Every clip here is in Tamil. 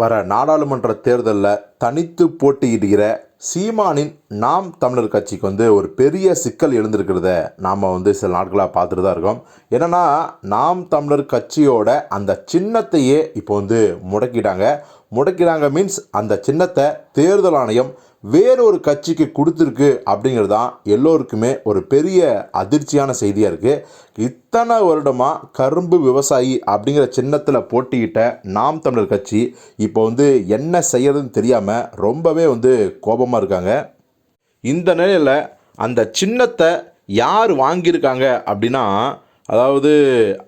வர நாடாளுமன்ற தேர்தலில் தனித்து போட்டியிடுகிற சீமானின் நாம் தமிழர் கட்சிக்கு வந்து ஒரு பெரிய சிக்கல் எழுந்திருக்கிறத நாம் வந்து சில நாட்களாக பார்த்துட்டு தான் இருக்கோம். என்னென்னா நாம் தமிழர் கட்சியோட அந்த சின்னத்தையே இப்போ வந்து முடக்கிட்டாங்க. முடக்கிட்டாங்க மீன்ஸ் அந்த சின்னத்தை தேர்தல் ஆணையம் வேறொரு கட்சிக்கு கொடுத்துருக்கு அப்படிங்கிறது தான் எல்லோருக்குமே ஒரு பெரிய அதிர்ச்சியான செய்தியாக இருக்குது இத்தனை வருடமாக கரும்பு விவசாயி அப்படிங்கிற சின்னத்தில் போட்டியிட்ட நாம் தமிழர் கட்சி இப்போ வந்து என்ன செய்யறதுன்னு தெரியாமல் ரொம்பவே வந்து கோபமாக இருக்காங்க. இந்த நிலையில் அந்த சின்னத்தை யார் வாங்கியிருக்காங்க அப்படின்னா அதாவது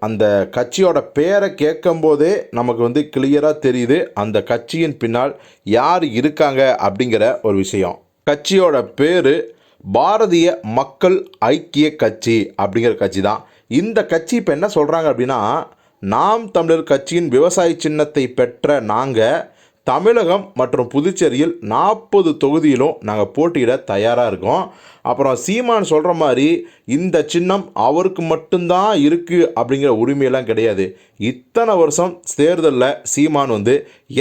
அந்த கட்சியோட பேரை கேட்கும்போதே நமக்கு வந்து கிளியராக தெரியுது அந்த கட்சியின் பின்னால் யார் இருக்காங்க அப்படிங்கிற ஒரு விஷயம். கட்சியோட பேர் பாரதிய மக்கள் ஐக்கிய கட்சி அப்படிங்கிற கட்சி தான். இந்த கட்சி இப்போ என்ன சொல்கிறாங்க அப்படின்னா நாம் தமிழர் கட்சியின் விவசாய சின்னத்தை பெற்ற நாங்கள் தமிழகம் மற்றும் புதுச்சேரியில் நாற்பது தொகுதியிலும் நாங்கள் போட்டியிட தயாராக இருக்கோம். அப்புறம் சீமான் சொல்கிற மாதிரி இந்த சின்னம் அவருக்கு மட்டும்தான் இருக்குது அப்படிங்கிற உரிமையெல்லாம் கிடையாது. இத்தனை வருஷம் தேர்தலில் சீமான் வந்து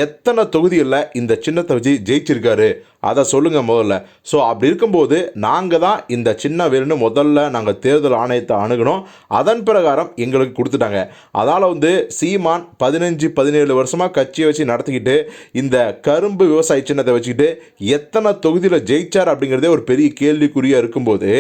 எத்தனை தொகுதிகளில் இந்த சின்னத்தை வச்சு ஜெயிச்சிருக்காரு? அதை சொல்லுங்கள் முதல்ல. ஸோ அப்படி இருக்கும்போது நாங்கள் தான் இந்த சின்ன வேலுன்னு முதல்ல நாங்கள் தேர்தல் ஆணையத்தை அணுகணும். அதன் பிரகாரம் எங்களுக்கு கொடுத்துட்டாங்க. அதால் வந்து சீமான் பதினஞ்சு பதினேழு வருஷமாக கட்சியை வச்சு நடத்திக்கிட்டு இந்த கரும்பு விவசாய சின்னத்தை வச்சுக்கிட்டு எத்தனை தொகுதியில் ஜெயிச்சார் அப்படிங்கிறதே ஒரு பெரிய கேள்விக்குறியாக இருக்கும்போது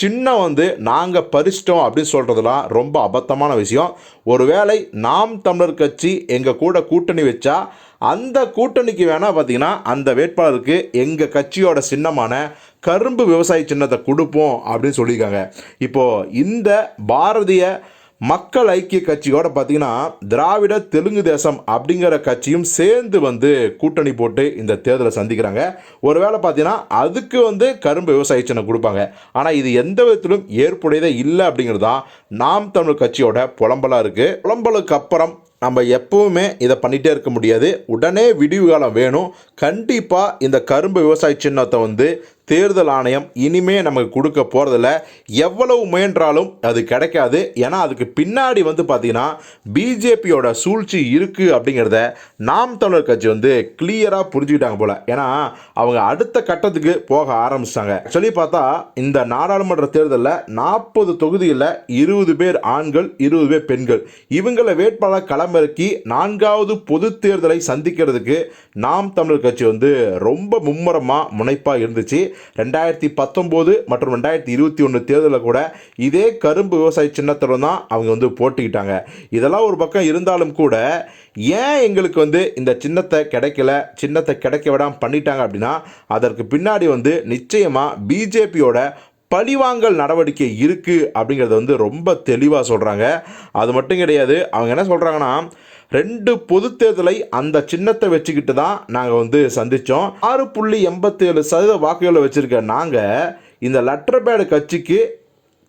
சின்னம் வந்து நாங்கள் பறிச்சிட்டோம் அப்படின்னு சொல்கிறதுலாம் ரொம்ப அபத்தமான விஷயம். ஒருவேளை நாம் தமிழர் கட்சி எங்கள் கூட கூட்டணி வச்சா அந்த கூட்டணிக்கு வேணால் பார்த்தீங்கன்னா அந்த வேட்பாளருக்கு எங்கள் கட்சியோட சின்னமான கரும்பு விவசாய சின்னத்தை கொடுப்போம் அப்படின்னு சொல்லியிருக்காங்க. இப்போது இந்த பாரதிய மக்கள் ஐக்கிய கட்சியோட பார்த்தீங்கன்னா திராவிட தெலுங்கு தேசம் அப்படிங்கிற கட்சியும் சேர்ந்து வந்து கூட்டணி போட்டு இந்த தேர்தலை சந்திக்கிறாங்க. ஒருவேளை பார்த்தீங்கன்னா அதுக்கு வந்து கரும்பு விவசாய சின்னம் கொடுப்பாங்க. ஆனால் இது எந்த விதத்திலும் ஏற்புடையதே இல்லை அப்படிங்கிறது தான் நாம் தமிழ் கட்சியோட புலம்பலாக இருக்குது புலம்பலுக்கு அப்புறம் நம்ம எப்பவுமே இதை பண்ணிகிட்டே இருக்க முடியாது. உடனே விடிவு காலம் வேணும். கண்டிப்பாக இந்த கரும்பு விவசாய சின்னத்தை வந்து தேர்தல் ஆணையம் இனிமே நமக்கு கொடுக்க போகிறதில்ல எவ்வளவு முயன்றாலும் அது கிடைக்காது. ஏன்னா அதுக்கு பின்னாடி வந்து பார்த்திங்கன்னா பிஜேபியோட சூழ்ச்சி இருக்குது அப்படிங்கிறத நாம் தமிழர் கட்சி வந்து கிளியராக புரிஞ்சுக்கிட்டாங்க போல். ஏன்னா அவங்க அடுத்த கட்டத்துக்கு போக ஆரம்பிச்சிட்டாங்க. சொல்லி பார்த்தா இந்த நாடாளுமன்ற தேர்தலில் நாற்பது தொகுதியில் இருபது பேர் ஆண்கள் இருபது பேர் பெண்கள். இவங்களை வேட்பாளர் களமிறக்கி நான்காவது பொது தேர்தலை சந்திக்கிறதுக்கு நாம் தமிழர் கட்சி வந்து ரொம்ப மும்முரமாக முனைப்பாக இருந்துச்சு. ரெண்டாயிரத்தி பத்தொம்போது மற்றும் ரெண்டாயிரத்தி இருபத்தி ஒன்று தேர்தலில் கூட இதே கரும்பு விவசாய சின்னத்துடன் தான் அவங்க வந்து போட்டிக்கிட்டாங்க. இதெல்லாம் ஒரு பக்கம் இருந்தாலும் கூட ஏன் எங்களுக்கு வந்து இந்த சின்னத்தை கிடைக்கல சின்னத்தை கிடைக்க விடாமல் பண்ணிட்டாங்க அப்படின்னா அதற்கு பின்னாடி வந்து நிச்சயமாக பிஜேபியோட பழிவாங்கல் நடவடிக்கை இருக்குது அப்படிங்கிறத வந்து ரொம்ப தெளிவாக சொல்கிறாங்க அது மட்டும் கிடையாது அவங்க என்ன சொல்கிறாங்கன்னா ரெண்டு பொது தேர்தலை அந்த சின்னத்தை வச்சுக்கிட்டு தான் நாங்கள் வந்து சந்தித்தோம் ஆறு புள்ளி எண்பத்தேழு சதவீத வாக்குகளை வச்சுருக்க நாங்கள் இந்த லெட்டர் பேடு கட்சிக்கு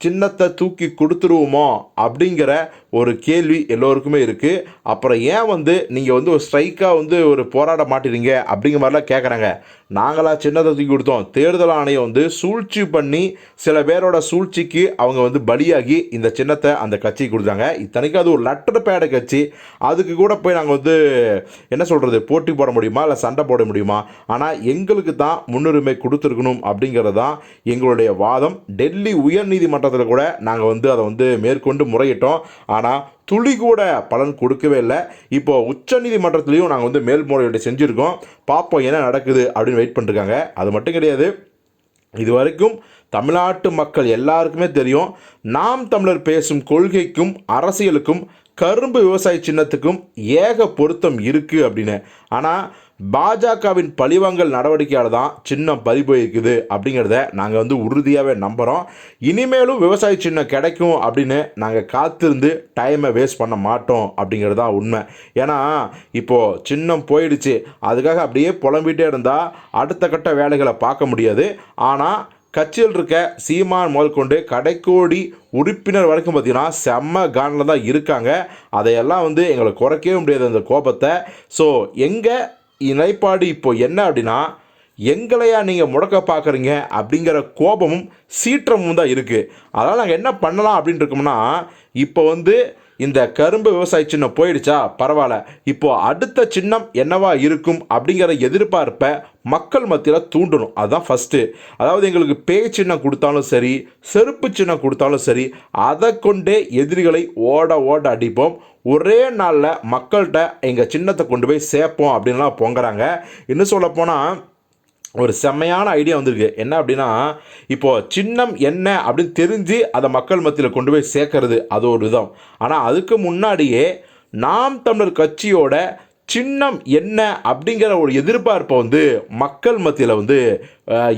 சின்னத்தை தூக்கி கொடுத்துருவோமோ அப்படிங்கிற ஒரு கேள்வி எல்லோருக்குமே இருக்குது அப்புறம் ஏன் வந்து நீங்கள் வந்து ஒரு ஸ்ட்ரைக்காக வந்து ஒரு போராட மாட்டிறீங்க அப்படிங்கிற மாதிரிலாம் கேட்குறாங்க நாங்களாக சின்னதை தூக்கி கொடுத்தோம். தேர்தல் ஆணையம் வந்து சூழ்ச்சி பண்ணி சில பேரோட சூழ்ச்சிக்கு அவங்க வந்து பலியாகி இந்த சின்னத்தை அந்த கட்சிக்கு கொடுத்தாங்க. இத்தனைக்கும் அது ஒரு லெட்டர் பேட கட்சி. அதுக்கு கூட போய் நாங்கள் வந்து என்ன சொல்கிறது போட்டி போட முடியுமா? இல்லை சண்டை போட முடியுமா? ஆனால் எங்களுக்கு தான் முன்னுரிமை கொடுத்துருக்கணும் அப்படிங்கிறது தான் எங்களுடைய வாதம். டெல்லி உயர்நீதிமன்றத்தில் கூட நாங்கள் வந்து அதை வந்து மேற்கொண்டு முறையிட்டோம். ஆனால் துளி கூட பலன் கொடுக்கவே இல்லை. இப்போ உச்சநீதிமன்றத்துலேயும் நாங்கள் வந்து மேல்முறையீடு செஞ்சுருக்கோம். பார்ப்போம் என்ன நடக்குது அப்படின்னு வெயிட் பண்ணிருக்காங்க. அது மட்டும் கிடையாது. இது வரைக்கும் தமிழ்நாட்டு மக்கள் எல்லாருக்குமே தெரியும். நாம் தமிழர் பேசும் கொள்கைக்கும் அரசியலுக்கும் கரும்பு விவசாய சின்னத்துக்கும் ஏக பொருத்தம் இருக்குது அப்படின்னு. ஆனால் பாஜகவின் பழிவாங்கல் நடவடிக்கையால் தான் சின்னம் பறி போயிருக்குது அப்படிங்கிறத நாங்கள் வந்து உறுதியாகவே நம்புகிறோம் இனிமேலும் விவசாய சின்னம் கிடைக்கும் அப்படின்னு நாங்கள் காத்திருந்து டைமை வேஸ்ட் பண்ண மாட்டோம் அப்படிங்கிறது தான் உண்மை. ஏன்னா இப்போது சின்னம் போயிடுச்சு. அதுக்காக அப்படியே புலம்பிகிட்டே இருந்தால் அடுத்த கட்ட வேலைகளை பார்க்க முடியாது. ஆனால் கட்சியில் இருக்க சீமான் முதல் கொண்டு கடைக்கோடி உறுப்பினர் வரைக்கும் பார்த்தீங்கன்னா செம்ம கானில் தான் இருக்காங்க. அதையெல்லாம் வந்து எங்களை குறைக்கவே முடியாது அந்த கோபத்தை. ஸோ எங்கள் நிலைப்பாடு இப்போ என்ன அப்படின்னா எங்களையா நீங்கள் முடக்க பார்க்குறீங்க அப்படிங்கிற கோபமும் சீற்றமும் தான் இருக்குது அதனால் நாங்கள் என்ன பண்ணலாம் அப்படின்னு இருக்கோம்னா இப்போ வந்து இந்த கரும்பு விவசாய சின்னம் போயிடுச்சா? பரவாயில்ல. இப்போது அடுத்த சின்னம் என்னவா இருக்கும் அப்படிங்கிற எதிர்பார்ப்பை மக்கள் மத்தியில் தூண்டணும். அதுதான் ஃபஸ்ட்டு அதாவது எங்களுக்கு பேய் சின்னம் கொடுத்தாலும் சரி செருப்பு சின்னம் கொடுத்தாலும் சரி அதை கொண்டே எதிரிகளை ஓட ஓட அடிப்போம். ஒரே நாளில் மக்கள்கிட்ட எங்கள் சின்னத்தை கொண்டு போய் சேர்ப்போம் அப்படின்லாம் பொங்குறாங்க. இன்னும் சொல்லப்போனால் ஒரு செம்மையான ஐடியா வந்திருக்கு. என்ன அப்படின்னா இப்போது சின்னம் என்ன அப்படின்னு தெரிஞ்சு அதை மக்கள் மத்தியில் கொண்டு போய் சேர்க்கறது அது ஒரு விதம். ஆனால் அதுக்கு முன்னாடியே நாம் தமிழர் கட்சியோட சின்னம் என்ன அப்படிங்கிற ஒரு எதிர்பார்ப்பை வந்து மக்கள் மத்தியில் வந்து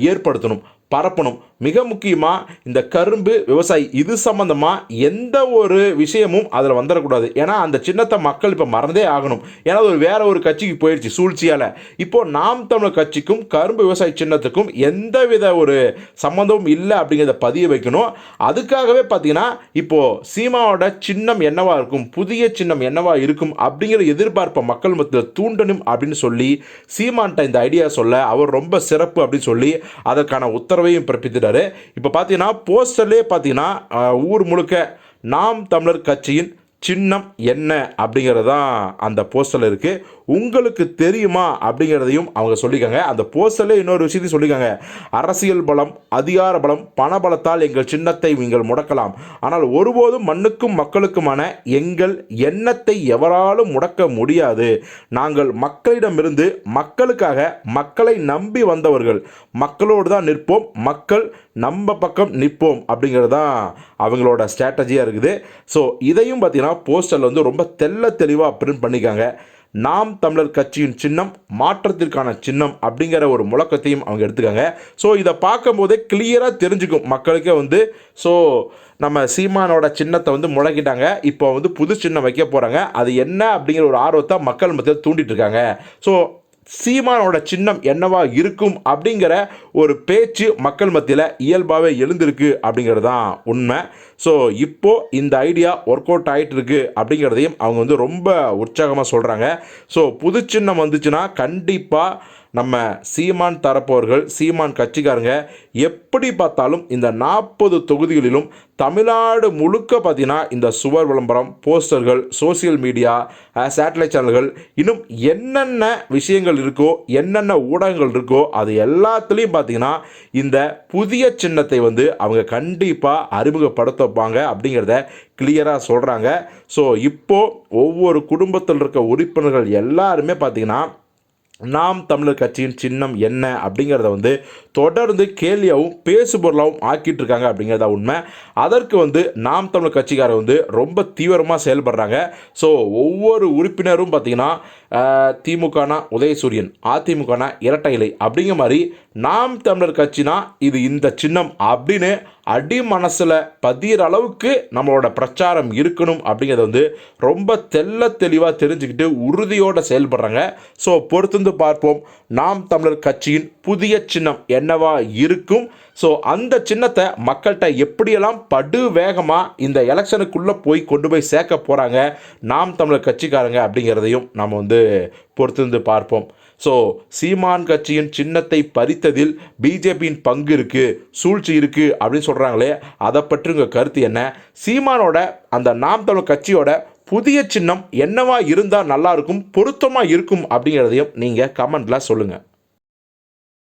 ஏற்படுத்தணும் பரப்பணும். மிக முக்கியமாக இந்த கரும்பு விவசாயி. இது சம்மந்தமாக எந்த ஒரு விஷயமும் அதில் வந்துடக்கூடாது ஏன்னா அந்த சின்னத்தை மக்கள் இப்போ மறந்தே ஆகணும். ஏன்னா அது ஒரு வேற ஒரு கட்சிக்கு போயிடுச்சு சூழ்ச்சியால். இப்போ நாம் தமிழர் கட்சிக்கும் கரும்பு விவசாய சின்னத்துக்கும் எந்தவித ஒரு சம்மந்தமும் இல்லை அப்படிங்கிறத பதிய வைக்கணும். அதுக்காகவே பார்த்தீங்கன்னா இப்போது சீமாவோட சின்னம் என்னவா இருக்கும் புதிய சின்னம் என்னவா இருக்கும் அப்படிங்கிற எதிர்பார்ப்பை மக்கள் மத்தியில் தூண்டணும் அப்படின்னு சொல்லி சீமான்ட்ட இந்த ஐடியா சொல்ல அவர் ரொம்ப சிறப்பு அப்படின்னு சொல்லி அதற்கான உத்தரவையும் பிறப்பித்துட்டார். இப்போ பார்த்தீங்கன்னா போஸ்டர்லேயே பார்த்தீங்கன்னா ஊர் முழுக்க நாம் தமிழர் கட்சியின் சின்னம் என்ன அப்படிங்கிறது தான் அந்த போஸ்டரில் இருக்குது உங்களுக்கு தெரியுமா அப்படிங்கிறதையும் அவங்க சொல்லிக்காங்க அந்த போஸ்டர்லேயே இன்னொரு விஷயத்தையும் சொல்லிக்காங்க அரசியல் பலம் அதிகார பலம் பணபலத்தால் எங்கள் சின்னத்தை நீங்கள் முடக்கலாம். ஆனால் ஒருபோதும் மண்ணுக்கும் மக்களுக்குமான எங்கள் எண்ணத்தை எவராலும் முடக்க முடியாது. நாங்கள் மக்களிடமிருந்து மக்களுக்காக மக்களை நம்பி வந்தவர்கள். மக்களோடு தான் நிற்போம். மக்கள் நம்ம பக்கம் நிற்போம் அப்படிங்கிறது தான் அவங்களோட ஸ்ட்ராட்டஜியாக இருக்குது. ஸோ இதையும் பார்த்தீங்கன்னா போஸ்டரில் வந்து ரொம்ப தெள்ள தெளிவாக பிரிண்ட் பண்ணிக்காங்க. நாம் தமிழர் கட்சியின் சின்னம் மாற்றத்திற்கான சின்னம் அப்படிங்கிற ஒரு முழக்கத்தையும் அவங்க எடுத்துக்காங்க. ஸோ இதை பார்க்கும்போதே கிளியராக தெரிஞ்சுக்கும். மக்களுக்கே வந்து ஸோ நம்ம சீமானோட சின்னத்தை வந்து முழக்கிட்டாங்க. இப்போ வந்து புது சின்னம் வைக்க போகிறாங்க அது என்ன அப்படிங்கிற ஒரு ஆர்வத்தை மக்கள் மத்தியில் தூண்டிட்டு இருக்காங்க. ஸோ சீமானோட சின்னம் என்னவா இருக்கும் அப்படிங்கிற ஒரு பேச்சு மக்கள் மத்தியில் இயல்பாகவே எழுந்திருக்கு அப்படிங்கிறது தான் உண்மை. ஸோ இப்போது இந்த ஐடியா ஒர்க் அவுட் ஆகிட்டு இருக்கு அப்படிங்கிறதையும் அவங்க வந்து ரொம்ப உற்சாகமாக சொல்கிறாங்க ஸோ புது சின்னம் வந்துச்சுன்னா கண்டிப்பாக நம்ம சீமான் தரப்பவர்கள் சீமான் கட்சிக்காரங்க எப்படி பார்த்தாலும் இந்த நாற்பது தொகுதிகளிலும் தமிழ்நாடு முழுக்க பார்த்தீங்கன்னா இந்த சுவர் விளம்பரம் போஸ்டர்கள் சோசியல் மீடியா சேட்டலைட் சேனல்கள் இன்னும் என்னென்ன விஷயங்கள் இருக்கோ என்னென்ன ஊடகங்கள் இருக்கோ அது எல்லாத்துலேயும் பார்த்தீங்கன்னா இந்த புதிய சின்னத்தை வந்து அவங்க கண்டிப்பாக அறிமுகப்படுத்த வைப்பாங்க அப்படிங்கிறத கிளியராக சொல்கிறாங்க ஸோ இப்போது ஒவ்வொரு குடும்பத்தில் இருக்க உறுப்பினர்கள் எல்லாருமே பார்த்தீங்கன்னா நாம் தமிழர் கட்சியின் சின்னம் என்ன அப்படிங்கிறத வந்து தொடர்ந்து கேள்வியாகவும் பேசுபொருளாகவும் ஆக்கிட்டு இருக்காங்க அப்படிங்கிறத உண்மை. அதற்கு வந்து நாம் தமிழர் கட்சிக்காரர் வந்து ரொம்ப தீவிரமாக செயல்படுறாங்க. ஸோ ஒவ்வொரு உறுப்பினரும் பார்த்திங்கன்னா திமுகனா உதயசூரியன் அதிமுகனா இரட்டை இலை அப்படிங்கிற மாதிரி நாம் தமிழர் கட்சினா இது இந்த சின்னம் அப்படின்னு அடி மனசில் பதிகிற அளவுக்கு நம்மளோட பிரச்சாரம் இருக்கணும் அப்படிங்கிறத வந்து ரொம்ப தெல்ல தெளிவாக தெரிஞ்சுக்கிட்டு உறுதியோடு செயல்படுறாங்க. ஸோ பொறுத்து பொறுத்திருந்து பார்ப்போம். நாம் தமிழர் கட்சியின் புதிய சின்னம் என்னவா இருக்கும்? ஸோ அந்த சின்னத்தை மக்கள்கிட்ட எப்படியெல்லாம் படு வேகமாக இந்த எலெக்ஷனுக்குள்ளே போய் கொண்டு போய் சேர்க்க போகிறாங்க நாம் தமிழர் கட்சிக்காரங்க அப்படிங்கிறதையும் நம்ம வந்து பொறுத்திருந்து பார்ப்போம். ஸோ சீமான் கட்சியின் சின்னத்தை பறித்ததில் பிஜேபியின் பங்கு இருக்குது சூழ்ச்சி இருக்குது அப்படின்னு சொல்கிறாங்களே அதை பற்றி உங்கள் கருத்து என்ன? சீமானோட அந்த நாம் தமிழர் கட்சியோட புதிய சின்னம் என்னவா இருந்தால் நல்லா இருக்கும் பொருத்தமாக இருக்கும் அப்படிங்கிறதையும் நீங்கள் கமெண்ட்டில் சொல்லுங்கள்